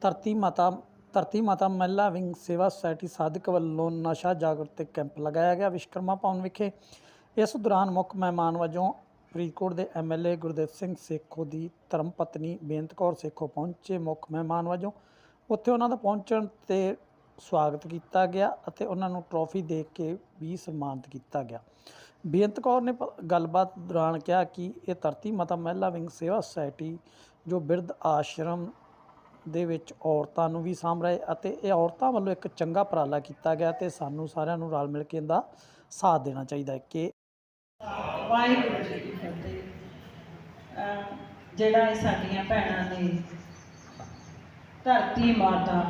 ਧਰਤੀ ਮਾਤਾ ਧਰਤੀ ਮਾਤਾ ਮਹਿਲਾ ਵਿੰਗ ਸੇਵਾ ਸੁਸਾਇਟੀ ਸਾਧਕ ਵੱਲੋਂ ਨਸ਼ਾ ਜਾਗਰੂਕਤਾ ਕੈਂਪ ਲਗਾਇਆ ਗਿਆ ਵਿਸ਼ਕਰਮਾ ਭਵਨ ਵਿਖੇ। ਇਸ ਦੌਰਾਨ ਮੁੱਖ ਮਹਿਮਾਨ ਵਜੋਂ ਫਰੀਦਕੋਟ ਦੇ ਐਮਐਲਏ ਗੁਰਦੇਵ ਸਿੰਘ ਸੇਖੋ ਦੀ ਧਰਮ ਪਤਨੀ ਬੇਅੰਤ ਕੌਰ ਸੇਖੋ ਪਹੁੰਚੇ। ਮੁੱਖ ਮਹਿਮਾਨ ਵਜੋਂ ਉੱਥੇ ਉਹਨਾਂ ਦਾ ਪਹੁੰਚਣ ਤੇ ਸਵਾਗਤ ਕੀਤਾ ਗਿਆ ਅਤੇ ਉਹਨਾਂ ਨੂੰ ਟਰੋਫੀ ਦੇ ਕੇ ਵੀ ਸਨਮਾਨਿਤ ਕੀਤਾ ਗਿਆ। ਬੇਅੰਤ ਕੌਰ ਨੇ ਪ- ਗੱਲਬਾਤ ਦੌਰਾਨ ਕਿਹਾ ਕਿ ਇਹ ਧਰਤੀ ਮਾਤਾ ਮਹਿਲਾ ਵਿੰਗ ਸੇਵਾ ਸੁਸਾਇਟੀ ਜੋ ਬਿਰਧ ਆਸ਼ਰਮ ਦੇ ਵਿੱਚ ਔਰਤਾਂ ਨੂੰ ਵੀ ਸਾਂਭ ਰਹੇ ਅਤੇ ਇਹ ਔਰਤਾਂ ਵੱਲੋਂ ਇੱਕ ਚੰਗਾ ਉਪਰਾਲਾ ਕੀਤਾ ਗਿਆ ਤੇ ਸਾਨੂੰ ਸਾਰਿਆਂ ਨੂੰ ਰਲ ਮਿਲ ਕੇ ਇਹਦਾ ਸਾਥ ਦੇਣਾ ਚਾਹੀਦਾ ਹੈ ਕਿ ਵਾਹਿਗੁਰੂ ਜੀ ਕੀ ਫਤਿਹ। ਜਿਹੜਾ ਇਹ ਸਾਡੀਆਂ ਭੈਣਾਂ ਨੇ ਧਰਤੀ ਮਾਤਾ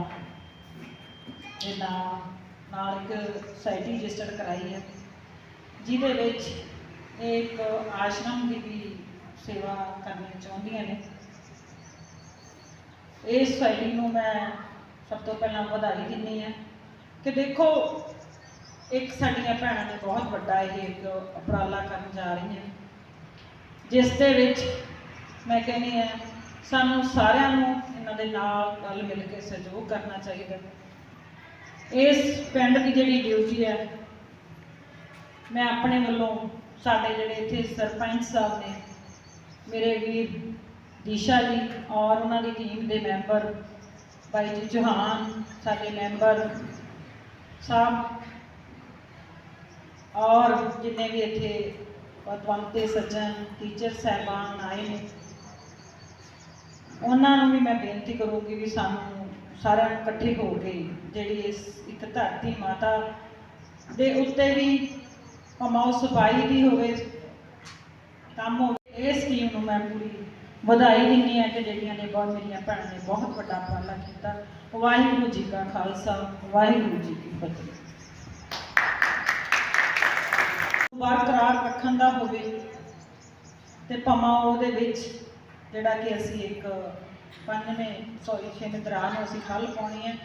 ਦੇ ਨਾਂ ਨਾਲ ਇੱਕ ਸੁਸਾਇਟੀ ਰਜਿਸਟਰ ਕਰਾਈ ਹੈ, ਜਿਹਦੇ ਵਿੱਚ ਇਹ ਇੱਕ ਆਸ਼ਰਮ ਦੀ ਵੀ ਸੇਵਾ ਕਰਨੀ ਚਾਹੁੰਦੀਆਂ ਨੇ। ਇਸ ਸੁਸਾਇਟੀ ਨੂੰ ਮੈਂ ਸਭ ਤੋਂ ਪਹਿਲਾਂ ਵਧਾਈ ਦਿੰਦੀ ਹਾਂ ਕਿ ਦੇਖੋ, ਇੱਕ ਸਾਡੀਆਂ ਭੈਣਾਂ ਨੇ ਬਹੁਤ ਵੱਡਾ ਇਹ ਇੱਕ ਉਪਰਾਲਾ ਕਰਨ ਜਾ ਰਹੀਆਂ। ਜਿਸ ਦੇ ਵਿੱਚ ਮੈਂ ਕਹਿੰਦੀ ਹਾਂ, ਸਾਨੂੰ ਸਾਰਿਆਂ ਨੂੰ ਇਹਨਾਂ ਦੇ ਨਾਲ ਰਲ ਮਿਲ ਕੇ ਸਹਿਯੋਗ ਕਰਨਾ ਚਾਹੀਦਾ। ਇਸ ਪਿੰਡ ਦੀ ਜਿਹੜੀ ਡਿਊਟੀ ਹੈ, ਮੈਂ ਆਪਣੇ ਵੱਲੋਂ ਸਾਡੇ ਜਿਹੜੇ ਇੱਥੇ ਸਰਪੰਚ ਸਾਹਿਬ ਨੇ, ਮੇਰੇ ਵੀਰ ਦੀਸ਼ਾ ਜੀ ਔਰ ਉਹਨਾਂ ਦੀ ਟੀਮ ਦੇ ਮੈਂਬਰ ਭਾਈ ਜੀ ਚੌਹਾਨ, ਸਾਡੇ ਮੈਂਬਰ ਸਾਹਿਬ ਔਰ ਜਿੰਨੇ ਵੀ ਇੱਥੇ ਪਤਵੰਤੇ ਸੱਜਣ ਟੀਚਰ ਸਹਿਬਾਨ ਆਏ ਨੇ ਉਹਨਾਂ ਨੂੰ ਵੀ ਮੈਂ ਬੇਨਤੀ ਕਰੂੰਗੀ ਵੀ ਸਾਨੂੰ ਸਾਰਿਆਂ ਨੂੰ ਇਕੱਠੇ ਹੋ ਕੇ ਜਿਹੜੀ ਇਸ ਇੱਕ ਧਰਤੀ ਮਾਤਾ ਦੇ ਉੱਤੇ ਵੀ ਭਾਵੇਂ ਸਫ਼ਾਈ ਦੀ ਹੋਵੇ, ਕੰਮ ਹੋਵੇ, ਇਹ ਸਕੀਮ ਨੂੰ ਮੈਂ ਪੂਰੀ ਵਧਾਈ ਦਿੰਦੀ ਹਾਂ ਕਿ ਜਿਹੜੀਆਂ ਨੇ ਬਹੁਤ ਮੇਰੀਆਂ ਭੈਣਾਂ ਨੇ ਬਹੁਤ ਵੱਡਾ ਉਪਰਾਲਾ ਕੀਤਾ। ਵਾਹਿਗੁਰੂ ਜੀ ਕਾ ਖਾਲਸਾ, ਵਾਹਿਗੁਰੂ ਜੀ ਕੀ ਫਤਿਹ। ਬਰਕਰਾਰ ਰੱਖਣ ਦਾ ਹੋਵੇ ਤੇ ਭਾਵੇਂ ਉਹਦੇ ਵਿੱਚ ਜਿਹੜਾ ਕਿ ਅਸੀਂ ਇੱਕ ਪੰਜਵੇਂ ਸੌਰੀ ਛੇਵੇਂ ਦੌਰਾਨ ਨੂੰ ਅਸੀਂ ਹੱਲ ਪਾਉਣੀ ਹੈ,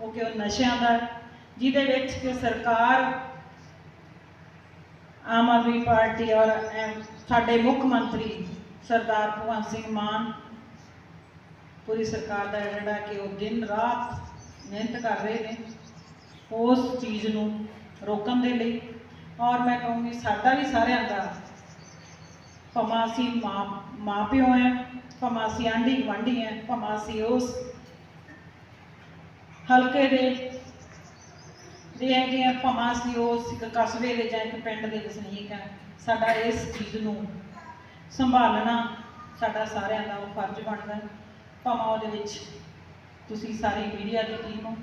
ਉਹ ਕਿ ਉਹ ਨਸ਼ਿਆਂ ਦਾ ਜਿਹਦੇ ਵਿੱਚ ਕਿ ਸਰਕਾਰ ਆਮ ਆਦਮੀ ਪਾਰਟੀ ਔਰ ਸਾਡੇ ਮੁੱਖ ਮੰਤਰੀ ਸਰਦਾਰ ਭਗਵੰਤ ਸਿੰਘ ਮਾਨ, ਪੂਰੀ ਸਰਕਾਰ ਦਾ ਜਿਹੜਾ ਕਿ ਉਹ ਦਿਨ ਰਾਤ ਮਿਹਨਤ ਕਰ ਰਹੇ ਨੇ ਉਸ ਚੀਜ਼ ਨੂੰ ਰੋਕਣ ਦੇ ਲਈ। ਔਰ ਮੈਂ ਕਹੂੰਗੀ ਸਾਡਾ ਵੀ ਸਾਰਿਆਂ ਦਾ ਭਾਵੇਂ ਅਸੀਂ ਮਾਂ ਮਾਂ ਪਿਓ ਹੈ ਭਾਵੇਂ ਅਸੀਂ ਆਂਢੀ ਗੁਆਂਢੀ ਹੈ ਭਾਵੇਂ ਅਸੀਂ ਉਸ ਹਲਕੇ ਦੇ ਦੇ ਹੈਗੇ ਆ ਭਾਵੇਂ ਅਸੀਂ ਉਸ ਇੱਕ ਕਸਬੇ ਦੇ ਜਾਂ ਇੱਕ ਪਿੰਡ ਦੇ ਵਸਨੀਕ ਹੈ ਸਾਡਾ ਇਸ ਚੀਜ਼ ਨੂੰ ਸੰਭਾਲਣਾ ਸਾਡਾ ਸਾਰਿਆਂ ਦਾ ਉਹ ਫਰਜ਼ ਬਣਦਾ ਹੈ। ਭਾਵੇਂ ਉਹਦੇ ਵਿੱਚ ਤੁਸੀਂ ਸਾਰੀ ਮੀਡੀਆ ਦੀ ਟੀਮ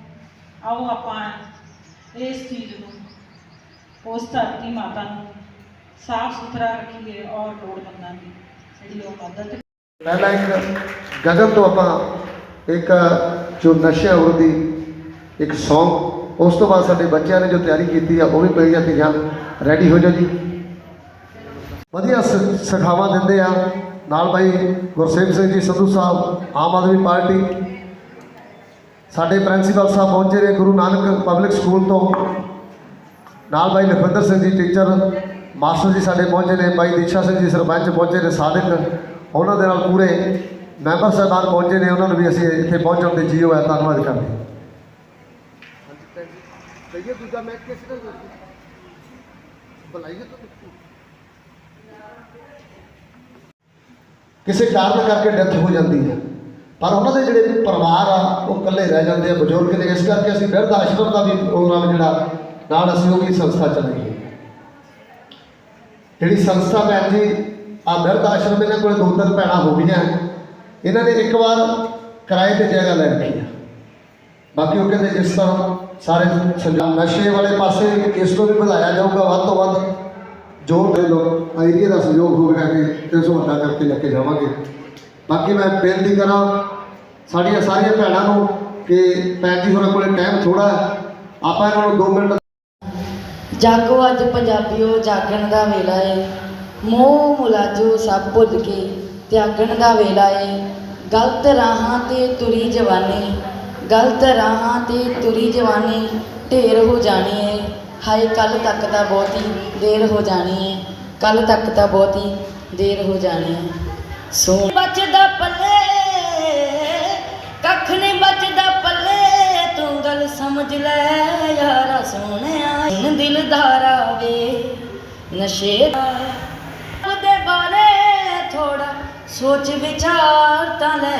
ਆਓ ਆਪਾਂ ਇਸ ਚੀਜ਼ ਨੂੰ, ਉਸ ਧਰਤੀ ਮਾਤਾ ਨੂੰ ਸਾਫ਼ ਸੁਥਰਾ ਰੱਖੀਏ ਔਰ ਲੋੜਵੰਦਾਂ ਦੀ ਜਿਹੜੀ ਉਹ ਮਦਦ ਪਹਿਲਾਂ ਇੱਕ ਗਗਨ ਤੋਂ ਆਪਾਂ ਇੱਕ ਜੋ ਨਸ਼ਾ ਵਿਰੋਧੀ ਇੱਕ ਸੌਂਗ ਉਸ ਤੋਂ ਬਾਅਦ ਸਾਡੇ ਬੱਚਿਆਂ ਨੇ ਜੋ ਤਿਆਰੀ ਕੀਤੀ ਆ, ਉਹ ਵੀ ਪਈਆਂ ਤੀਆਂ ਰੈਡੀ ਹੋ ਜਾਓ ਜੀ। ਵਧੀਆ ਸ- ਸਿਖਾਵਾਂ ਦਿੰਦੇ ਆ। ਨਾਲ ਭਾਈ ਗੁਰਸੇਵ ਸਿੰਘ ਜੀ, ਸੰਧੂ ਸਾਹਿਬ, ਆਮ ਆਦਮੀ ਪਾਰਟੀ। ਸਾਡੇ ਪ੍ਰਿੰਸੀਪਲ ਸਾਹਿਬ ਪਹੁੰਚੇ ਨੇ ਗੁਰੂ ਨਾਨਕ ਪਬਲਿਕ ਸਕੂਲ ਤੋਂ। ਨਾਲ ਭਾਈ ਲਖਵਿੰਦਰ ਸਿੰਘ ਜੀ, ਟੀਚਰ, ਮਾਸਟਰ ਜੀ ਸਾਡੇ ਪਹੁੰਚੇ ਨੇ। ਭਾਈ ਦੀਸ਼ਾ ਸਿੰਘ ਜੀ, ਸਰਪੰਚ ਪਹੁੰਚੇ ਨੇ ਸਾਧਕ। ਉਹਨਾਂ ਦੇ ਨਾਲ ਪੂਰੇ ਮੈਂਬਰ ਸਾਹਿਬਾਨ ਪਹੁੰਚੇ ਨੇ। ਉਹਨਾਂ ਨੂੰ ਵੀ ਅਸੀਂ ਇੱਥੇ ਪਹੁੰਚਣ ਦੇ ਜੀਓ ਹੈ ਧੰਨਵਾਦ ਕਰਦੇ ਹਾਂ। ਕਹੀਏ ਦੂਜਾ ਮੈਚ ਕਿਸ ਤਰ੍ਹਾਂ ਬੁਲਾਈਏ ਕਿਸੇ ਕਾਰਨ ਕਰਕੇ ਡੈਥ ਹੋ ਜਾਂਦੀ ਹੈ। ਪਰ ਉਹਨਾਂ ਦੇ ਜਿਹੜੇ ਪਰਿਵਾਰ ਆ, ਉਹ ਇਕੱਲੇ ਰਹਿ ਜਾਂਦੇ ਆ ਬਜ਼ੁਰਗ ਨੇ। ਇਸ ਕਰਕੇ ਅਸੀਂ ਬਿਰਧ ਆਸ਼ਰਮ ਦਾ ਵੀ ਪ੍ਰੋਗਰਾਮ ਜਿਹੜਾ, ਨਾਲ ਅਸੀਂ ਉਹ ਵੀ ਸੰਸਥਾ ਚਲਾਈ ਹੈ। ਜਿਹੜੀ ਸੰਸਥਾ ਭੈਣ ਜੀ, ਆ ਬਿਰਧ ਆਸ਼ਰਮ ਇਹਨਾਂ ਕੋਲ ਦੋ ਤਿੰਨ ਭੈਣਾਂ ਹੋ ਗਈਆਂ। ਇਹਨਾਂ ਨੇ ਇੱਕ ਵਾਰ ਕਿਰਾਏ ਤੇ ਜਗ੍ਹਾ ਲੈ ਰੱਖੀ ਆ। ਬਾਕੀ ਉਹ ਕਹਿੰਦੇ ਜਿਸ ਤਰ੍ਹਾਂ ਸਾਰੇ ਨਸ਼ੇ ਵਾਲੇ ਪਾਸੇ ਇਸ ਨੂੰ ਵੀ ਵਧਾਇਆ ਜਾਊਗਾ ਵੱਧ ਤੋਂ ਵੱਧ। ਜੋ ਲੋਕ ਏਰੀਆ ਦਾ ਸਹਿਯੋਗ ਹੋਵੇਗਾ ਕਿ ਤੇ ਉਸ ਵੱਡਾ ਕਰਕੇ ਲੈ ਕੇ ਜਾਵਾਂਗੇ। ਬਾਕੀ ਮੈਂ ਬੇਨਤੀ ਕਰਾਂ, ਸਾਡੀਆਂ ਸਾਰੀਆਂ ਭੈਣਾਂ ਨੂੰ ਕਿ ਭੈਣ ਜੀ ਹੋਰਾਂ ਕੋਲੇ ਟਾਈਮ ਥੋੜਾ ਆਪਾਂ ਇਹਨਾਂ ਨੂੰ 2 ਮਿੰਟ ਜਾਗੋ ਅੱਜ ਪੰਜਾਬੀਓ, ਜਾਗਣ ਦਾ ਵੇਲਾ ਏ। ਮੋਹ ਮੁਲਾਜੋ ਸਭ ਭੁੱਲ ਕੇ ਤਿਆਗਣ ਦਾ ਵੇਲਾ ਏ। ਗਲਤ ਰਾਹਾਂ ਤੇ ਤੁਰੀ ਜਵਾਨੀ, ਗਲਤ ਰਾਹਾਂ ਤੇ ਤੁਰੀ ਜਵਾਨੀ, ਢੇਰ ਹੋ ਜਾਣੀ ਏ। ਹਾਏ ਕੱਲ ਤੱਕ ਤਾਂ ਬਹੁਤੀ ਦੇਰ ਹੋ ਜਾਣੀ ਏ। ਕੱਲ ਤੱਕ ਤਾਂ ਬਹੁਤੀ ਦੇਰ ਹੋ ਜਾਣੀ ਏ। ਸੋ ਬਚਦਾ ਪੱਲੇ, ਕੱਖ ਨਹੀਂ ਬਚਦਾ ਪੱਲੇ, ਤੂੰ ਗੱਲ ਸਮਝ ਲੈ ਯਾਰਾ ਸੋਹਣਿਆ। ਦਿਲਦਾਰਾ ਵੇ ਨਸ਼ੇ ਦੇ। ਬਾਰੇ ਥੋੜਾ ਸੋਚ ਵਿਚਾਰ ਤਾਂ ਲੈ।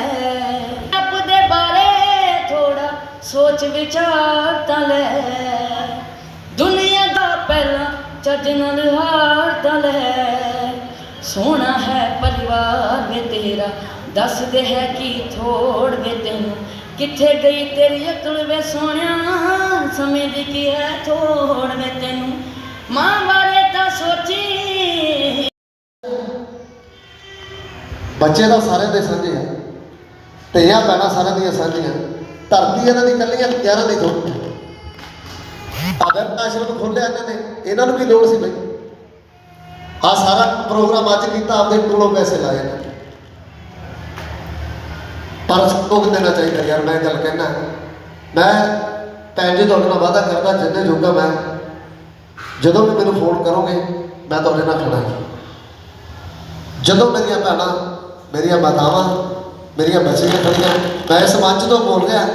ਰੱਬ ਦੇ ਬਾਰੇ ਥੋੜਾ ਸੋਚ ਵਿਚਾਰ ਤਾਂ ਲੈ। ਪਹਿਲਾ ਚੱਜ ਨਾਲ ਹਾਰ ਲੈ ਸੋਹਣਾ ਹੈ ਪਰਿਵਾਰ ਵੇ ਤੇਰਾ, ਦੱਸਦੇ ਹੈ ਕੀ ਥੋੜ ਵੇ ਤੈਨੂੰ। ਕਿੱਥੇ ਗਈ ਤੇਰੀ ਅਕਲ ਵੇ ਸੋਹਣਿਆ ਸਮੇਂ ਦੀ ਕੀ ਹੈ ਥੋੜ ਵੇ ਤੈਨੂੰ। ਮਾਂ ਬਾਰੇ ਤਾਂ ਸੋਚੀ। ਬੱਚੇ ਤਾਂ ਸਾਰਿਆਂ ਦੇ ਸਾਂਝੇ ਆ ਧੀਆਂ ਭੈਣਾਂ ਸਾਰਿਆਂ ਦੀਆਂ ਸਾਂਝੀਆਂ ਧਰਤੀ ਇਹਨਾਂ ਦੀ ਇਕੱਲੀਆਂ ਗਿਆਰਾਂ ਦੀ ਥੋੜੀ ਅਗਰ ਆਸ਼ਰਮ ਖੋਲਿਆ ਇਹਨਾਂ ਨੇ, ਇਹਨਾਂ ਨੂੰ ਕੀ ਲੋੜ ਸੀ ਬਈ? ਆ ਸਾਰਾ ਪ੍ਰੋਗਰਾਮ ਅੱਜ ਕੀਤਾ, ਆਪਦੇ ਕੋਲੋਂ ਪੈਸੇ ਲਾਏ ਪਰ ਸੋਗ ਦੇਣਾ ਚਾਹੀਦਾ ਯਾਰ, ਮੈਂ ਗੱਲ ਕਹਿਣਾ। ਮੈਂ ਭੈਣ ਜੀ, ਤੁਹਾਡੇ ਨਾਲ ਵਾਅਦਾ ਕਰਦਾ, ਜਿੰਨੇ ਜੋਗਾ ਮੈਂ, ਜਦੋਂ ਵੀ ਮੈਨੂੰ ਫੋਨ ਕਰੋਗੇ, ਮੈਂ ਤੁਹਾਡੇ ਨਾਲ ਖੜਾ ਹਾਂ। ਜਦੋਂ ਮੇਰੀਆਂ ਭੈਣਾਂ, ਮੇਰੀਆਂ ਮਾਤਾਵਾਂ, ਮੇਰੀਆਂ ਬੱਚੀਆਂ ਖੜੀਆਂ, ਮੈਂ ਇਸ ਮੰਚ ਤੋਂ ਬੋਲ ਰਿਹਾ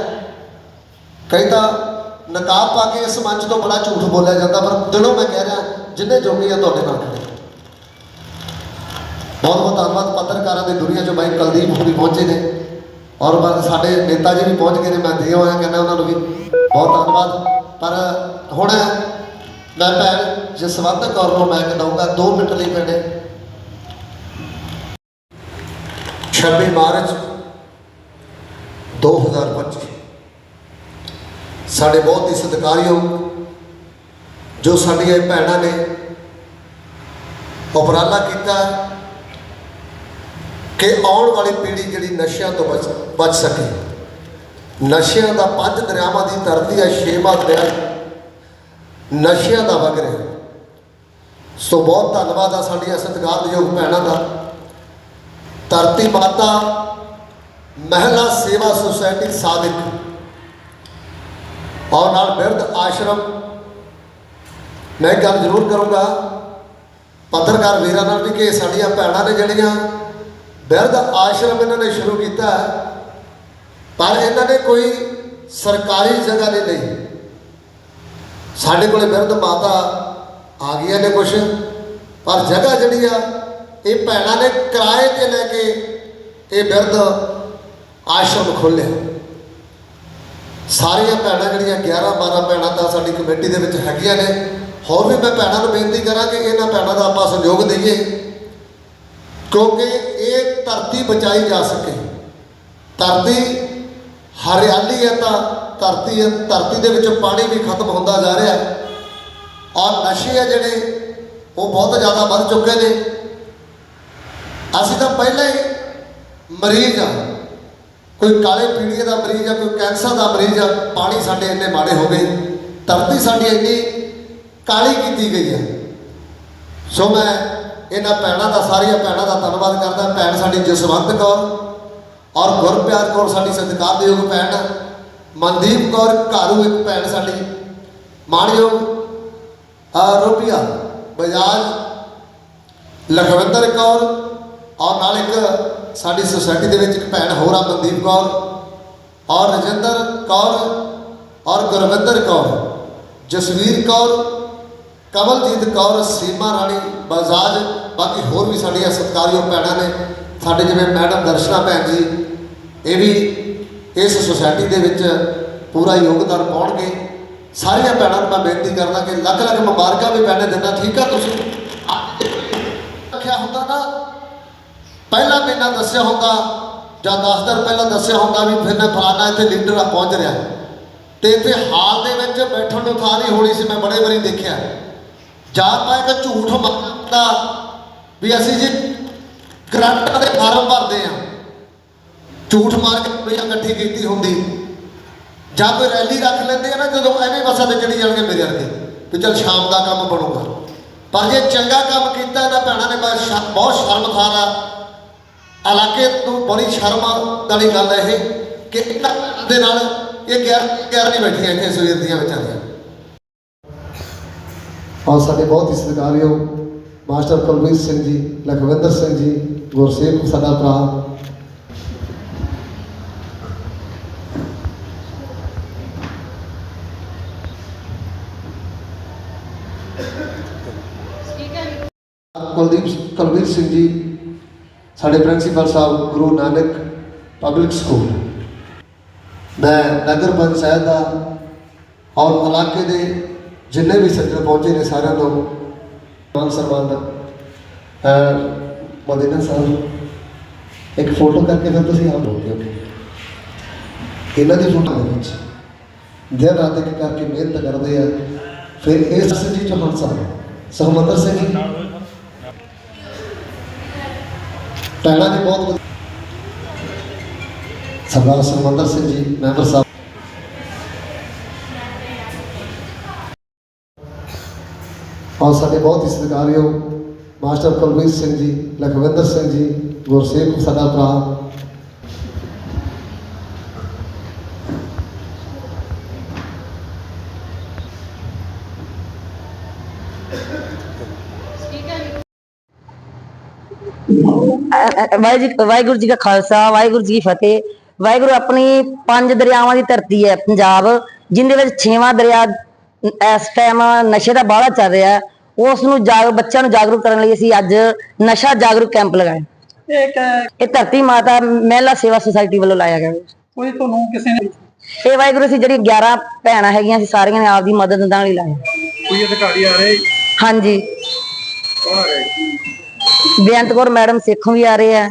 ਕਹਿੰਦਾ ਨਕਾਬ ਪਾ ਕੇ ਇਸ ਮੰਚ ਤੋਂ ਬੜਾ ਝੂਠ ਬੋਲਿਆ ਜਾਂਦਾ, ਪਰ ਦਿਲੋਂ ਮੈਂ ਕਹਿ ਰਿਹਾ, ਜਿੰਨੇ ਜੋਗੀ ਆ ਤੁਹਾਡੇ ਨਾਲ ਖੜੇ। ਬਹੁਤ ਬਹੁਤ ਧੰਨਵਾਦ ਪੱਤਰਕਾਰਾਂ ਦੇ ਦੁਨੀਆ 'ਚੋਂ ਬਾਈ ਕੁਲਦੀਪ ਹੋਣੀ ਪਹੁੰਚੇ ਨੇ। ਔਰ ਸਾਡੇ ਨੇਤਾ ਜੀ ਵੀ ਪਹੁੰਚ ਗਏ ਨੇ, ਮੈਂ ਦੇ ਹੋਇਆ ਕਹਿੰਦਾ ਉਹਨਾਂ ਨੂੰ ਵੀ ਬਹੁਤ ਧੰਨਵਾਦ। ਪਰ ਹੁਣ ਮੈਂ ਭੈਣ ਜਸਵੰਤ ਕੌਰ ਨੂੰ ਮੈਂ ਕਹੂੰਗਾ 2 ਮਿੰਟ ਲਈ ਭੈਣੇ 26 ਮਾਰਚ 2025 ਸਾਡੇ ਬਹੁਤ ਹੀ ਸਤਿਕਾਰਯੋਗ ਜੋ ਸਾਡੀਆਂ ਭੈਣਾਂ ਨੇ ਉਪਰਾਲਾ ਕੀਤਾ ਕਿ ਆਉਣ ਵਾਲੀ ਪੀੜ੍ਹੀ ਜਿਹੜੀ ਨਸ਼ਿਆਂ ਤੋਂ ਬਚ ਬਚ ਸਕੇ। ਨਸ਼ਿਆਂ ਦਾ ਪੰਜ ਦਰਿਆਵਾਂ ਦੀ ਧਰਤੀ ਹੈ, ਛੇਵਾਂ ਦਰਿਆ। ਨਸ਼ਿਆਂ ਦਾ ਵਗ ਰਿਹਾ। ਸੋ ਬਹੁਤ ਧੰਨਵਾਦ ਆ ਸਾਡੀਆਂ ਸਤਿਕਾਰਯੋਗ ਭੈਣਾਂ ਦਾ। ਧਰਤੀ ਮਾਤਾ, ਮਹਿਲਾ ਸੇਵਾ ਸੁਸਾਇਟੀ ਸਾਦਿਕ ਔਰ ਨਾਲ ਬਿਰਧ ਆਸ਼ਰਮ। ਮੈਂ ਗੱਲ ਜ਼ਰੂਰ ਕਰੂੰਗਾ। ਪੱਤਰਕਾਰ ਵੀਰਾਂ ਨਾਲ ਵੀ ਕਿ ਸਾਡੀਆਂ ਭੈਣਾਂ ਨੇ ਜਿਹੜੀਆਂ ਬਿਰਧ ਆਸ਼ਰਮ ਇਹਨਾਂ ਨੇ ਸ਼ੁਰੂ ਕੀਤਾ ਪਰ ਇਹਨਾਂ ਨੇ ਕੋਈ ਸਰਕਾਰੀ ਜਗ੍ਹਾ ਨਹੀਂ ਲਈ। ਸਾਡੇ ਕੋਲੇ ਬਿਰਧ ਮਾਤਾ ਆ ਗਈਆਂ ਨੇ ਕੁਛ, ਪਰ ਜਗ੍ਹਾ ਜਿਹੜੀ ਆ, ਇਹ ਭੈਣਾਂ ਨੇ ਕਿਰਾਏ ਤੇ ਲੈ ਕੇ ਇਹ ਬਿਰਧ ਆਸ਼ਰਮ ਖੋਲ੍ਹਿਆ। ਸਾਰੀਆਂ ਭੈਣਾਂ ਜਿਹੜੀਆਂ 11 12 ਭੈਣਾਂ ਤਾਂ ਸਾਡੀ ਕਮੇਟੀ ਦੇ ਵਿੱਚ ਹੈਗੀਆਂ ਨੇ। ਹੋਰ ਵੀ ਮੈਂ ਭੈਣਾਂ ਨੂੰ ਬੇਨਤੀ ਕਰਾਂ ਕਿ ਇਹਨਾਂ ਭੈਣਾਂ ਦਾ ਆਪਾਂ ਸਹਿਯੋਗ ਦਈਏ, ਕਿਉਂਕਿ ਇਹ ਧਰਤੀ ਬਚਾਈ ਜਾ ਸਕੇ। ਧਰਤੀ ਹਰਿਆਲੀ ਹੈ ਤਾਂ ਧਰਤੀ ਧਰਤੀ ਦੇ ਵਿੱਚ ਪਾਣੀ ਵੀ ਖਤਮ ਹੁੰਦਾ ਜਾ ਰਿਹਾ ਹੈ। ਔਰ ਨਸ਼ੇ ਆ ਜਿਹੜੇ, ਉਹ ਬਹੁਤ ਜ਼ਿਆਦਾ ਵੱਧ ਚੁੱਕੇ ਨੇ। ਅਸੀਂ ਤਾਂ ਪਹਿਲਾਂ ਹੀ ਮਰੀਜ਼ ਆ ਕੋਈ ਕਾਲੇ ਪੀੜੀਏ ਦਾ ਮਰੀਜ਼ ਆ, ਕੋਈ ਕੈਂਸਰ ਦਾ ਮਰੀਜ਼ ਆ, ਪਾਣੀ ਸਾਡੇ ਇੰਨੇ ਮਾੜੇ ਹੋ ਗਏ, ਧਰਤੀ ਸਾਡੀ ਇੰਨੀ ਕਾਲੀ ਕੀਤੀ ਗਈ ਹੈ ਸੋ ਮੈਂ ਇਹਨਾਂ ਭੈਣਾਂ ਦਾ, ਸਾਰੀਆਂ ਭੈਣਾਂ ਦਾ ਧੰਨਵਾਦ ਕਰਦਾ, ਭੈਣ ਸਾਡੀ ਜਸਵੰਤ ਕੌਰ ਔਰ ਗੁਰਪਿਆਰ ਕੌਰ ਸਾਡੀ ਸਤਿਕਾਰਯੋਗ ਭੈਣ, ਮਨਦੀਪ ਕੌਰ ਘਾਰੂ ਇੱਕ ਭੈਣ ਸਾਡੀ, ਮਾਣਯੋਗ ਆ ਰੂਪੀਆ, ਬਜਾਜ, ਲਖਵਿੰਦਰ ਕੌਰ ਔਰ ਨਾਲ ਇੱਕ ਸਾਡੀ ਸੁਸਾਇਟੀ ਦੇ ਵਿੱਚ ਇੱਕ ਭੈਣ ਹੋਰ ਆ, ਮਨਦੀਪ ਕੌਰ। ਔਰ ਰਜਿੰਦਰ ਕੌਰ ਔਰ ਗੁਰਵਿੰਦਰ ਕੌਰ। ਜਸਵੀਰ ਕੌਰ, ਕਮਲਜੀਤ ਕੌਰ, ਸੀਮਾ ਰਾਣੀ ਬਜਾਜ ਬਾਕੀ ਹੋਰ ਵੀ ਸਾਡੀਆਂ ਸਤਿਕਾਰਯੋਗ ਭੈਣਾਂ ਨੇ। ਸਾਡੇ ਜਿਵੇਂ ਮੈਡਮ ਦਰਸ਼ਨਾ ਭੈਣ ਜੀ, ਇਹ ਵੀ ਇਸ ਸੁਸਾਇਟੀ ਦੇ ਵਿੱਚ ਪੂਰਾ ਯੋਗਦਾਨ ਪਾਉਣਗੇ। ਸਾਰੀਆਂ ਭੈਣਾਂ ਨੂੰ ਮੈਂ ਬੇਨਤੀ ਕਰਦਾ ਕਿ ਲੱਖ ਲੱਖ ਮੁਬਾਰਕਾਂ ਵੀ ਭੈਣੇ ਦਿੰਦਾ। ਠੀਕ ਆ ਤੁਸੀਂ? ਰੱਖਿਆ ਹੁੰਦਾ ਨਾ। ਪਹਿਲਾਂ ਦੱਸਿਆ ਹੁੰਦਾ, ਜਾਂ 10 ਦਿਨ ਪਹਿਲਾਂ ਦੱਸਿਆ ਹੁੰਦਾ ਵੀ ਫਿਰ ਮੈਂ ਫਲਾਣਾ ਇੱਥੇ ਲੀਡਰ ਆ, ਪਹੁੰਚ ਰਿਹਾ। ਤੇ ਇੱਥੇ ਹਾਲ ਦੇ ਵਿੱਚ ਬੈਠਣ ਨੂੰ ਥਾਂ ਨਹੀਂ ਹੋਣੀ ਸੀ, ਮੈਂ ਬੜੇ ਵਾਰੀ ਦੇਖਿਆ। ਜਾਂ ਤਾਂ ਇੱਕ ਝੂਠ ਮਾਰਦਾ ਵੀ ਅਸੀਂ ਜੀ ਗ੍ਰਾਂਟਾਂ ਦੇ ਫਾਰਮ ਭਰਦੇ ਆ ਝੂਠ ਮਾਰ ਕੇ ਰੁਪਈਆ ਇਕੱਠੀ ਕੀਤੀ ਹੁੰਦੀ। ਜਾਂ ਕੋਈ ਰੈਲੀ ਰੱਖ ਲੈਂਦੇ ਆ ਨਾ, ਜਦੋਂ ਐਵੇਂ ਬੱਸਾਂ ਤੇ ਚੜੀ ਜਾਣਗੇ ਮੇਰੇ ਵਰਗੇ, ਵੀ ਚਲ ਸ਼ਾਮ ਦਾ ਕੰਮ ਬਣੂਗਾ। ਪਰ ਜੇ ਚੰਗਾ ਕੰਮ ਕੀਤਾ, ਇਹਨਾਂ ਭੈਣਾਂ ਨੇ ਬਹੁਤ ਸ਼ਰਮਸਾਰ ਆ इलाके बड़ी शर्म वाली गल है कि बैठी और साढ़े बहुत ही सत्कार योग मास्टर कुलवीर सिंह जी लखविंदर सिंह जी गुरसेख साडा भा कुलदीप कुलवीर सिंह जी ਸਾਡੇ principal sahib Guru Nanak public school. ਮੈਂ ਨਗਰ ਪੰਚਾਇਤ ਦਾ ਔਰ ਇਲਾਕੇ ਦੇ ਜਿੰਨੇ ਵੀ ਸੱਜਣ ਪਹੁੰਚੇ ਨੇ ਸਾਰਿਆਂ ਨੂੰ ਮਾਨ ਸਨਮਾਨ ਦਾ। ਅਹ ਮਦੀਨਾ ਸਾਹਿਬ, ਇੱਕ ਫੋਟੋ ਕਰਕੇ ਫਿਰ ਤੁਸੀਂ ਆਪ ਹੋਗੇ ਓਕੇ ਇਹਨਾਂ ਦੀ ਫੋਟੋ ਦੇ ਵਿੱਚ ਦਿਨ ਰਾਤ ਇੱਕ ਕਰਕੇ ਮਿਹਨਤ ਕਰਦੇ ਆ। ਫਿਰ ਇਸ ਜੀ ਚੌਹਾਨ ਸਾਹਿਬ ਸਹਮੰਦਰ ਸਿੰਘ ਜੀ ਪੈਣਾ ਵੀ ਬਹੁਤ ਸਰਦਾਰ ਸਹਮੰਦਰ ਸਿੰਘ ਜੀ, ਮੈਂਬਰ ਸਾਹਿਬ। ਔਰ ਸਾਡੇ ਬਹੁਤ ਹੀ ਸਤਿਕਾਰਯੋਗ ਮਾਸਟਰ ਕੁਲਵੀਰ ਸਿੰਘ ਜੀ, ਲਖਵਿੰਦਰ ਸਿੰਘ ਜੀ, ਗੁਰਸੇਵਕ ਸਾਡਾ ਭਰਾ। ਵਾਹਿਗੁਰੂ ਜੀ ਕਾ ਖਾਲਸਾ ਵਾਹਿਗੁਰੂ ਜੀ ਕੀ ਫਤਿਹ। ਵਾਹਿਗੁਰੂ ਆਪਣੀ ਪੰਜ ਦਰਿਆਵਾਂ ਦੀ ਧਰਤੀ ਹੈ ਪੰਜਾਬ ਜਿੰਦੇ ਵਿੱਚ ਛੇਵਾਂ ਦਰਿਆ ਇਸ ਟਾਈਮ ਨਸ਼ੇ ਦਾ ਬਾਹਲਾ ਚੱਲ ਰਿਹਾ ਹੈ। ਉਸ ਨੂੰ ਜਾਗ ਬੱਚਿਆਂ ਨੂੰ ਜਾਗਰੂਕ ਕਰਨ ਲਈ ਅਸੀਂ ਅੱਜ ਨਸ਼ਾ ਜਾਗਰੂਕ ਕੈਂਪ ਲਗਾਇਆ। ਇਹ ਧਰਤੀ ਮਾਤਾ ਮਹਿਲਾ ਸੇਵਾ ਸੁਸਾਇਟੀ ਵੱਲੋਂ ਲਾਇਆ ਗਿਆ। ਕੋਈ ਤੁਹਾਨੂੰ ਕਿਸੇ ਨੇ ਇਹ ਵਾਹਿਗੁਰੂ ਅਸੀਂ ਜਿਹੜੀ 11 ਭੈਣਾਂ ਹੈਗੀਆਂ ਸੀ ਸਾਰੀਆਂ ਨੇ ਆਪਦੀ ਮਦਦ ਨਾਲ ਹੀ ਲਾਇਆ। ਕੋਈ ਅਧਿਕਾਰੀ ਆ ਰਹੇ? ਹਾਂਜੀ। ਕੌਣ ਆ ਰਹੇ। ਬੇਅੰਤ ਕੌਰ ਮੈਡਮ ਸੇਖੋਂ ਵੀ ਆ ਰਹੇ ਆ।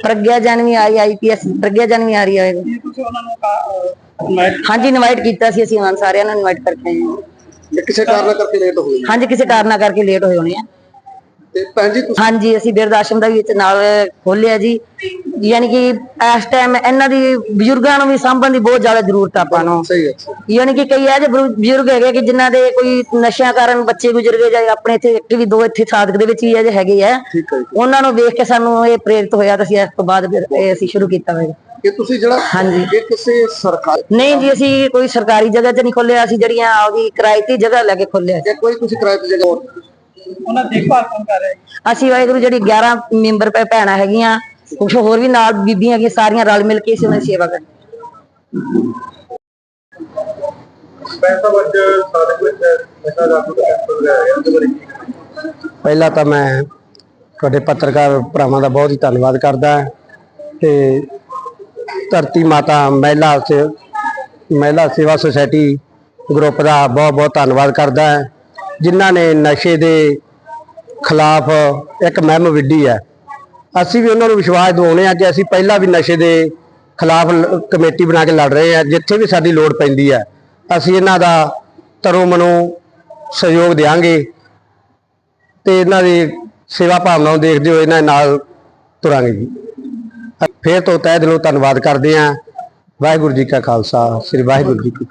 ਪ੍ਰਗਿਆ ਜਨ ਵੀ ਆਈ ਆਈਪੀਐਸ ਪ੍ਰਗਿਆ ਜਨ ਵੀ ਆ ਰਹੀ ਹੈ ਤੁਸੀਂ ਉਹਨਾਂ ਨੂੰ ਮੈਂ ਹਾਂਜੀ ਇਨਵਾਈਟ ਕੀਤਾ ਸੀ ਅਸੀਂ ਉਹਨਾਂ ਸਾਰਿਆਂ ਨੂੰ ਇਨਵਾਈਟ ਕਰਕੇ ਆਏ ਹਾਂ। ਕਿਸੇ ਕਾਰਨ ਕਰਕੇ ਲੇਟ ਹੋ ਗਈ ਹਾਂਜੀ ਕਿਸੇ ਕਾਰਨਾ ਕਰਕੇ ਲੇਟ ਹੋਏ ਹੋਣੇ ਆ। ਤੇ ਭੈਣ ਜੀ ਤੁਸੀਂ ਹਾਂਜੀ ਅਸੀਂ ਬਿਰਧ ਆਸ਼ਰਮ ਦਾ ਵੀ ਵਿੱਚ ਨਾਲ ਖੋਲਿਆ ਜੀ। ਯਾਨੀ ਕਿ ਇਸ ਟਾਈਮ ਇਹਨਾਂ ਦੀ ਬਜ਼ੁਰਗਾਂ ਨੂੰ ਵੀ ਸਾਂਭਣ ਦੀ ਬਹੁਤ ਜ਼ਿਆਦਾ ਜ਼ਰੂਰਤ ਆ ਆਪਾਂ ਨੂੰ। ਸਹੀ ਹੈ ਯਾਨੀ ਕਿ ਕਈ ਇਹ ਜਿਹੇ ਬਜ਼ੁਰਗ ਹੈਗੇ ਕਿ ਜਿਨ੍ਹਾਂ ਦੇ ਕੋਈ ਨਸ਼ਿਆਂ ਕਾਰਨ ਬੱਚੇ ਗੁਜ਼ਰ ਗਏ ਜਾਂ ਆਪਣੇ ਇੱਥੇ ਇੱਕ ਵੀ ਦੋ ਇੱਥੇ ਸਾਧਕ ਦੇ ਵਿੱਚ ਵੀ ਇਹ ਜਿਹੇ ਹੈਗੇ ਆ। ਠੀਕ ਹੈ ਉਹਨਾਂ ਨੂੰ ਵੇਖ ਕੇ ਸਾਨੂੰ ਇਹ ਪ੍ਰੇਰਿਤ ਹੋਇਆ ਤਾਂ ਅਸੀਂ ਇਸ ਤੋਂ ਬਾਅਦ ਫਿਰ ਇਹ ਅਸੀਂ ਸ਼ੁਰੂ ਕੀਤਾ ਹੋਇਆ। ਇਹ ਤੁਸੀਂ ਜਿਹੜਾ ਹਾਂਜੀ। ਇਹ ਕਿਸੇ ਸਰਕਾਰ ਨਹੀਂ ਜੀ ਅਸੀਂ ਕੋਈ ਸਰਕਾਰੀ ਜਗ੍ਹਾ 'ਚ ਨਹੀਂ ਖੋਲਿਆ ਅਸੀਂ ਜਿਹੜੀਆਂ ਆਪਦੀ ਕਿਰਾਇਤੀ ਜਗ੍ਹਾ ਲੈ ਕੇ ਖੋਲਿਆ। ਜਾਂ ਕੋਈ ਤੁਸੀਂ ਕਿਰਾਏ ਤੇ ਜਗ੍ਹਾ ਹੋਰ ਉਹਨਾਂ ਦੇਖਭਾਲ ਕੌਣ ਕਰ ਰਿਹਾ ਅਸੀਂ ਵਾਹਿਗੁਰੂ ਜਿਹੜੀ 11 ਮੈਂਬਰ ਭੈ- ਭੈਣਾਂ ਹੈਗੀਆਂ ਕੁਛ ਹੋਰ ਵੀ ਨਾਲ ਬੀਬੀਆਂ ਹੈਗੀਆਂ ਸਾਰੀਆਂ ਰਲ ਮਿਲ ਕੇ ਅਸੀਂ ਉਹਨਾਂ ਦੀ ਸੇਵਾ ਕਰਦੇ ਪੈਸਾ ਵੱਜ ਬਾਰੇ ਕੀ ਪਹਿਲਾਂ ਤਾਂ ਮੈਂ ਤੁਹਾਡੇ ਪੱਤਰਕਾਰ ਭਰਾਵਾਂ ਦਾ ਬਹੁਤ ਹੀ ਧੰਨਵਾਦ ਕਰਦਾ ਹਾਂ ਤੇ ਧਰਤੀ ਮਾਤਾ ਮਹਿਲਾ ਸੇ ਮਹਿਲਾ ਸੇਵਾ ਸੁਸਾਇਟੀ ਗਰੁੱਪ ਦਾ ਬਹੁਤ ਬਹੁਤ ਧੰਨਵਾਦ ਕਰਦਾ ਹਾਂ। ਜਿਨ੍ਹਾਂ ਨੇ ਨਸ਼ੇ ਦੇ ਖਿਲਾਫ ਇੱਕ ਮਹਿਮ ਵਿੱਢੀ ਹੈ। ਅਸੀਂ ਵੀ ਉਹਨਾਂ ਨੂੰ ਵਿਸ਼ਵਾਸ ਦਿਵਾਉਂਦੇ ਹਾਂ ਕਿ ਅਸੀਂ ਪਹਿਲਾਂ ਵੀ ਨਸ਼ੇ ਦੇ ਖਿਲਾਫ ਕਮੇਟੀ ਬਣਾ ਕੇ ਲੜ ਰਹੇ ਹਾਂ, ਜਿੱਥੇ ਵੀ ਸਾਡੀ ਲੋੜ ਪੈਂਦੀ ਹੈ। ਅਸੀਂ ਇਹਨਾਂ ਦਾ ਤਰੋ ਮਨੋ ਸਹਿਯੋਗ ਦੇਵਾਂਗੇ ਤੇ ਇਹਨਾਂ ਦੀ ਸੇਵਾ ਭਾਵਨਾ ਨੂੰ ਦੇਖਦੇ ਹੋਏ ਇਹਨਾਂ ਨਾਲ ਤੁਰਾਂਗੇ ਜੀ। ਫੇਰ ਤੋਂ ਤਹਿ ਦਿਲੋਂ ਧੰਨਵਾਦ ਕਰਦੇ ਹਾਂ। ਵਾਹਿਗੁਰੂ ਜੀ ਕਾ ਖਾਲਸਾ, ਸ੍ਰੀ ਵਾਹਿਗੁਰੂ ਜੀ ਕੀ